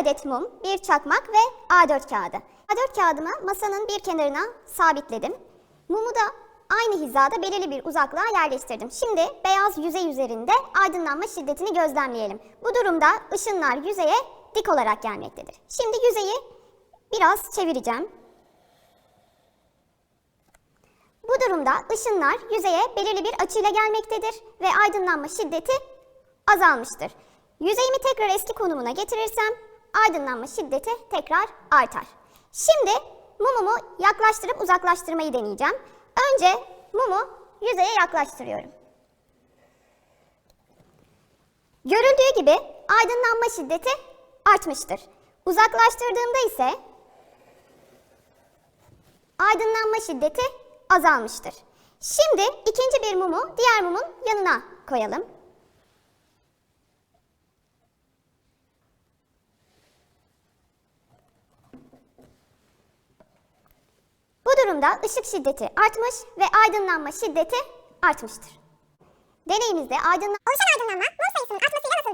adet mum, bir çakmak ve A4 kağıdı. A4 kağıdımı masanın bir kenarına sabitledim. Mumu da aynı hizada belirli bir uzaklığa yerleştirdim. Şimdi beyaz yüzey üzerinde aydınlanma şiddetini gözlemleyelim. Bu durumda ışınlar yüzeye dik olarak gelmektedir. Şimdi yüzeyi biraz çevireceğim. Bu durumda ışınlar yüzeye belirli bir açıyla gelmektedir ve aydınlanma şiddeti azalmıştır. Yüzeyimi tekrar eski konumuna getirirsem aydınlanma şiddeti tekrar artar. Şimdi mumumu yaklaştırıp uzaklaştırmayı deneyeceğim. Önce mumu yüzeye yaklaştırıyorum. Görüldüğü gibi aydınlanma şiddeti artmıştır. Uzaklaştırdığımda ise aydınlanma şiddeti azalmıştır. Şimdi ikinci bir mumu diğer mumun yanına koyalım. Bu durumda ışık şiddeti artmış ve aydınlanma şiddeti artmıştır. Deneyimizde aydınlanma... Oluşan aydınlanma mum sayısının artmasıyla nasıl